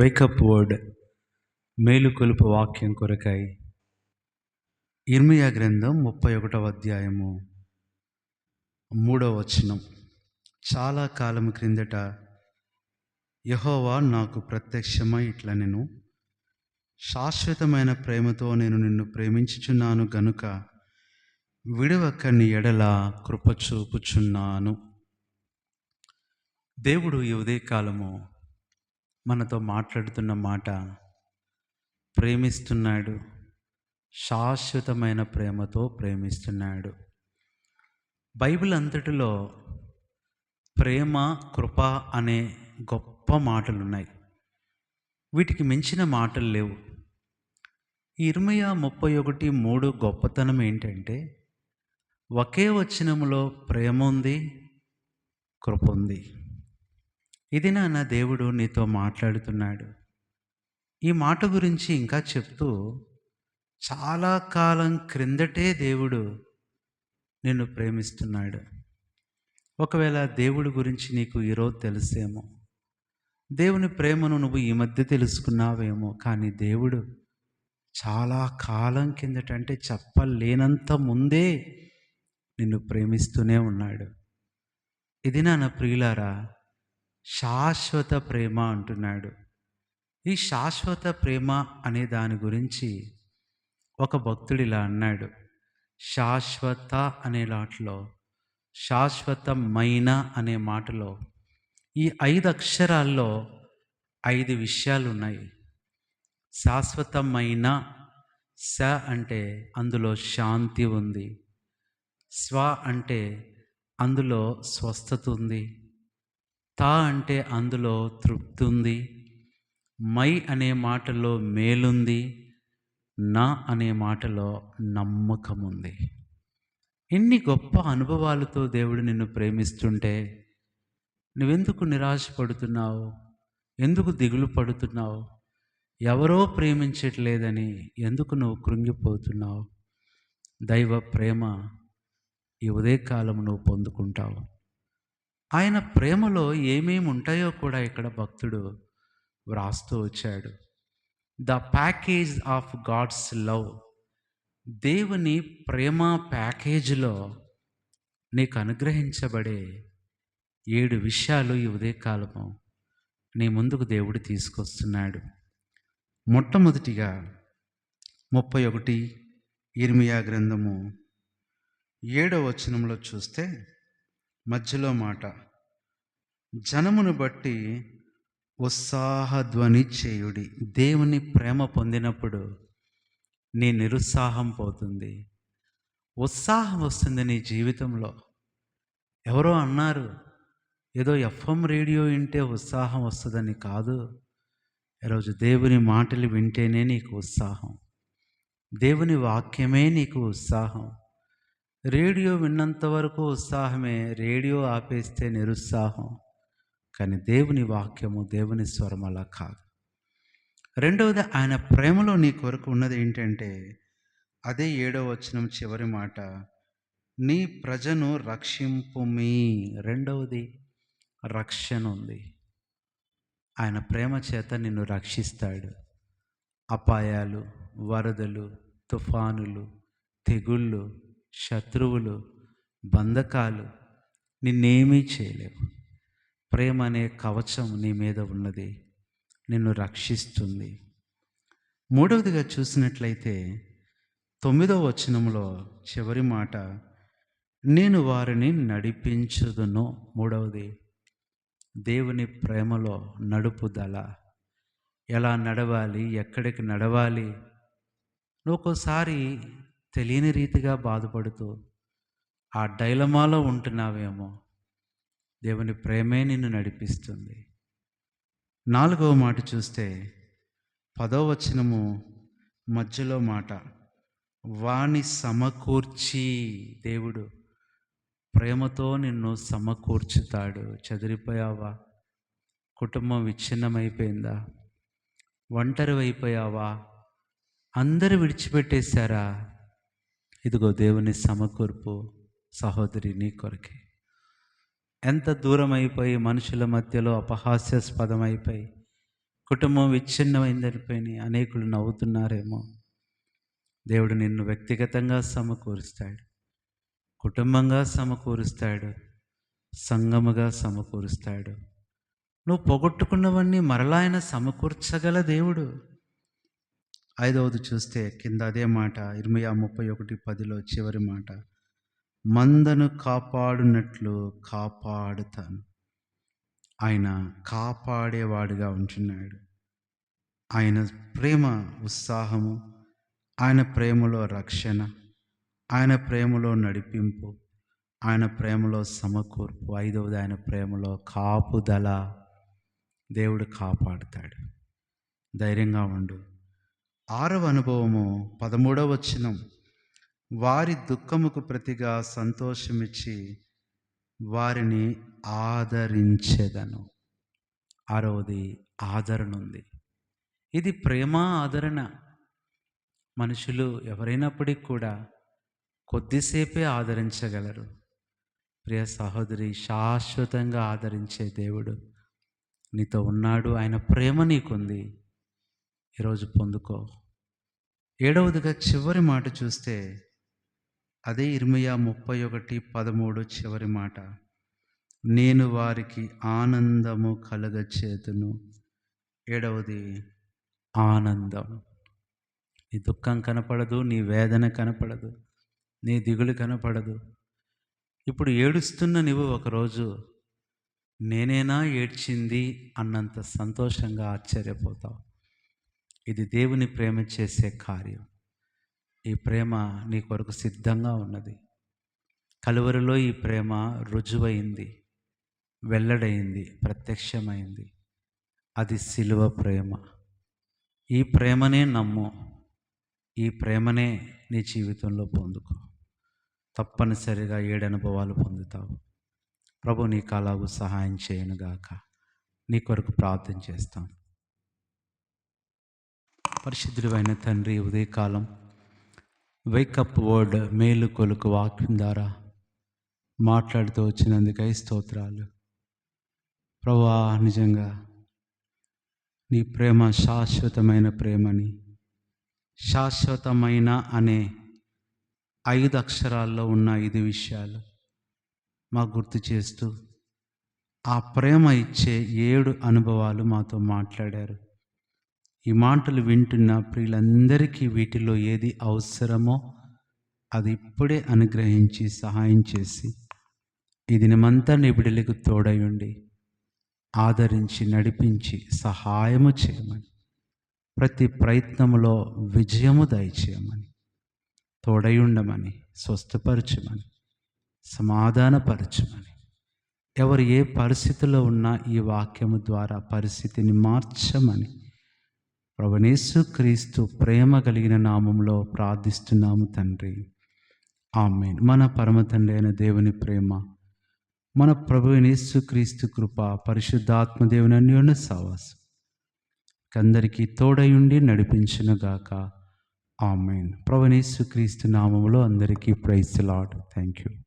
Wake up word మేలుకొలుపు వాక్యం కొరకై. ఇర్మియా గ్రంథం ముప్పై ఒకటవ అధ్యాయము. మూడవ వచనం. చాలా కాలం క్రిందట యహోవా నాకు ప్రత్యక్షమై ఇట్లా నేను శాశ్వతమైన ప్రేమతో నేను నిన్ను ప్రేమించుచున్నాను గనుక విడవక నీ ఎడల కృప చూపుచున్నాను. దేవుడు ఈ ఉదయకాలము మనతో మాట్లాడుతున్న మాట ప్రేమిస్తున్నాడు. శాశ్వతమైన ప్రేమతో ప్రేమిస్తున్నాడు. బైబిల్ అంతటిలో ప్రేమ కృప అనే గొప్ప మాటలు ఉన్నాయి వీటికి మించిన మాటలు లేవు. ఇరవై ముప్పై ఒకటి మూడు గొప్పతనం ఏంటంటే ఒకే వచనములో ప్రేమ ఉంది కృప ఉంది. ఇది నాన్న దేవుడు నీతో మాట్లాడుతున్నాడు. ఈ మాట గురించి ఇంకా చెప్తూ చాలా కాలం క్రిందటే దేవుడు నిన్ను ప్రేమిస్తున్నాడు. ఒకవేళ దేవుడి గురించి నీకు ఈరోజు తెలిసేమో దేవుని ప్రేమను నువ్వు ఈ మధ్య తెలుసుకున్నావేమో కానీ దేవుడు చాలా కాలం కిందట అంటే చెప్పలేనంత ముందే నిన్ను ప్రేమిస్తూనే ఉన్నాడు. ఇది నా ప్రియులారా శాశ్వత ప్రేమ అంటున్నాడు. ఈ శాశ్వత ప్రేమ అనే దాని గురించి ఒక భక్తుడు ఇలా అన్నాడు. శాశ్వత అనే లాట్లో శాశ్వతమైన అనే మాటలో ఈ ఐదు అక్షరాల్లో ఐదు విషయాలు ఉన్నాయి శాశ్వతమైన స అంటే అందులో శాంతి ఉంది. స్వ అంటే అందులో స్వస్థత ఉంది. తా అంటే అందులో తృప్తి ఉంది మై అనే మాటలో మేలుంది నా అనే మాటలో నమ్మకం ఉంది ఎన్ని గొప్ప అనుభవాలతో దేవుడు నిన్ను ప్రేమిస్తుంటే నువ్వెందుకు నిరాశపడుతున్నావు? ఎందుకు దిగులు పడుతున్నావు? ఎవరో ప్రేమించట్లేదని ఎందుకు నువ్వు కృంగిపోతున్నావు? దైవ ప్రేమ ఈ ఉదయకాలం నువ్వు పొందుకుంటావు. ఆయన ప్రేమలో ఏమేమి ఉంటాయో కూడా ఇక్కడ భక్తుడు వ్రాస్తూ వచ్చాడు. The package of God's love దేవుని ప్రేమ ప్యాకేజీలో నీకు అనుగ్రహించబడే ఏడు విషయాలు ఈ ఉదయకాలము నీ ముందుకు దేవుడు తీసుకొస్తున్నాడు. మొట్టమొదటిగా ముప్పై ఒకటి ఇర్మియా గ్రంథము ఏడవ వచనంలో చూస్తే మధ్యలో మాట. జనమును బట్టి ఉత్సాహధ్వని చేయుడి. దేవుని ప్రేమ పొందినప్పుడు నీ నిరుత్సాహం పోతుంది. ఉత్సాహం వస్తుంది నీ జీవితంలో. ఎవరో అన్నారు ఏదో ఎఫ్ఎం రేడియో వింటే ఉత్సాహం వస్తుందని కాదు. ఈరోజు దేవుని మాటలు వింటేనే నీకు ఉత్సాహం. దేవుని వాక్యమే నీకు ఉత్సాహం. రేడియో విన్నంత వరకు ఉత్సాహమే రేడియో ఆపేస్తే నిరుత్సాహం. కానీ దేవుని వాక్యము దేవుని స్వరం అలా కాదు. రెండవది ఆయన ప్రేమలో నీ కొరకు ఉన్నది ఏంటంటే అదే ఏడవ వచనం చివరి మాట నీ ప్రజను రక్షింపు మీ రెండవది రక్షణ ఉంది. ఆయన ప్రేమ చేత నిన్ను రక్షిస్తాడు. అపాయాలు వరదలు తుఫానులు తెగుళ్ళు శత్రువులు బంధకాలు నిన్నేమీ చేయలేవు. ప్రేమ అనే కవచం నీ మీద ఉన్నది నిన్ను రక్షిస్తుంది. మూడవదిగా చూసినట్లయితే తొమ్మిదవ వచనంలో చివరి మాట నేను వారిని నడిపించుదును. మూడవది దేవుని ప్రేమలో నడుపుదల ఎలా నడవాలి ఎక్కడికి నడవాలి? ఒక్కోసారి తెలియని రీతిగా బాధపడుతూ ఆ డైలమాలో ఉంటున్నావేమో దేవుని ప్రేమే నిన్ను నడిపిస్తుంది. నాలుగవ మాట చూస్తే పదో వచనము మధ్యలో మాట వాణి సమకూర్చి దేవుడు ప్రేమతో నిన్ను సమకూర్చుతాడు. చెదిరిపోయావా? కుటుంబం విచ్ఛిన్నమైపోయిందా? ఒంటరి అయిపోయావా అందరు విడిచిపెట్టేశారా? ఇదిగో దేవుని సమకూర్పు సహోదరి నీ కొరకే. ఎంత దూరం అయిపోయి మనుషుల మధ్యలో అపహాస్యాస్పదమైపోయి కుటుంబం విచ్ఛిన్నమైందనిపోయి అనేకులు నవ్వుతున్నారేమో. దేవుడు నిన్ను వ్యక్తిగతంగా సమకూరుస్తాడు కుటుంబంగా సమకూరుస్తాడు సంగముగా సమకూరుస్తాడు. నువ్వు పోగొట్టుకున్నవన్నీ మరలా ఆయన సమకూర్చగల దేవుడు. ఐదవది చూస్తే కింద అదే మాట ఇరవై ముప్పై ఒకటి పదిలో చివరి మాట మందను కాపాడునట్లు కాపాడుతాను. ఆయన కాపాడేవాడుగా ఉంటున్నాడు. ఆయన ప్రేమ ఉత్సాహము ఆయన ప్రేమలో రక్షణ ఆయన ప్రేమలో నడిపింపు ఆయన ప్రేమలో సమకూర్పు. ఐదవది ఆయన ప్రేమలో కాపుదల. దేవుడు కాపాడుతాడు. ధైర్యంగా ఉండు. ఆరవ అనుభవము పదమూడవ వచనం. వారి దుఃఖముకు ప్రతిగా సంతోషమిచ్చి వారిని ఆదరించేదను. ఆరవది ఆదరణ ఉంది. ఇది ప్రేమ ఆదరణ. మనుషులు ఎవరైనప్పటికీ కూడా కొద్దిసేపే ఆదరించగలరు. ప్రియ సహోదరి శాశ్వతంగా ఆదరించే దేవుడు నీతో ఉన్నాడు. ఆయన ప్రేమ నీకుంది. ఈరోజు పొందుకో. ఏడవదిగా చివరి మాట చూస్తే అదే ఇర్మియా ముప్పై ఒకటి పదమూడు చివరి మాట. నేను వారికి ఆనందము కలగచేతును. ఏడవది ఆనందం. నీ దుఃఖం కనపడదు నీ వేదన కనపడదు నీ దిగులు కనపడదు. ఇప్పుడు ఏడుస్తున్న నువ్వు ఒకరోజు నేనేనా ఏడ్చింది అన్నంత సంతోషంగా ఆశ్చర్యపోతావు. ఇది దేవుని ప్రేమ చేసే కార్యం. ఈ ప్రేమ నీ కొరకు సిద్ధంగా ఉన్నది. కలువరిలో ఈ ప్రేమ రుజువైంది వెల్లడైంది ప్రత్యక్షమైంది. అది సిలువ ప్రేమ. ఈ ప్రేమనే నమ్ము ఈ ప్రేమనే నీ జీవితంలో పొందుకో. తప్పనిసరిగా ఏడు అనుభవాలు పొందుతావు. ప్రభు నీకు అలాగూ సహాయం చేయనుగాక. నీ కొరకు ప్రార్థన చేస్తాను చేస్తాం పరిశుద్ధుడైన తండ్రి ఉదయకాలం వేకప్ వర్డ్ మేలు కొలుకు వాక్యం ద్వారా మాట్లాడుతూ వచ్చినందుకై స్తోత్రాలు. ప్రభా నిజంగా నీ ప్రేమ శాశ్వతమైన ప్రేమని శాశ్వతమైన అనే ఐదు అక్షరాల్లో ఉన్న ఐదు విషయాలు మాకు గుర్తు చేస్తూ ఆ ప్రేమ ఇచ్చే ఏడు అనుభవాలు మాతో మాట్లాడారు. ఈ మాటలు వింటున్న ప్రియులందరికీ వీటిలో ఏది అవసరమో అది ఇప్పుడే అనుగ్రహించి సహాయం చేసి ఈ దినమంతా నీ బిడ్డలకు తోడై ఉండి ఆదరించి నడిపించి సహాయము చేయమని ప్రతి ప్రయత్నములో విజయము దయచేయమని తోడై ఉండమని స్వస్థపరచమని సమాధానపరచమని. ఎవరు ఏ పరిస్థితిలో ఉన్నా ఈ వాక్యము ద్వారా పరిస్థితిని మార్చమని ప్రభనేసు క్రీస్తు ప్రేమ కలిగిన నామంలో ప్రార్థిస్తున్నాము తండ్రి. ఆమెన్. మన పరమ తండ్రి అయిన దేవుని ప్రేమ మన ప్రభు క్రీస్తు కృప పరిశుద్ధాత్మ దేవుని అన్యోన్య సావాసం అందరికీ తోడయుండి నడిపించునుగాక ఆమెన్. ప్రభు క్రీస్తు నామంలో అందరికీ ప్రైస్ లాడ్ థ్యాంక్ యూ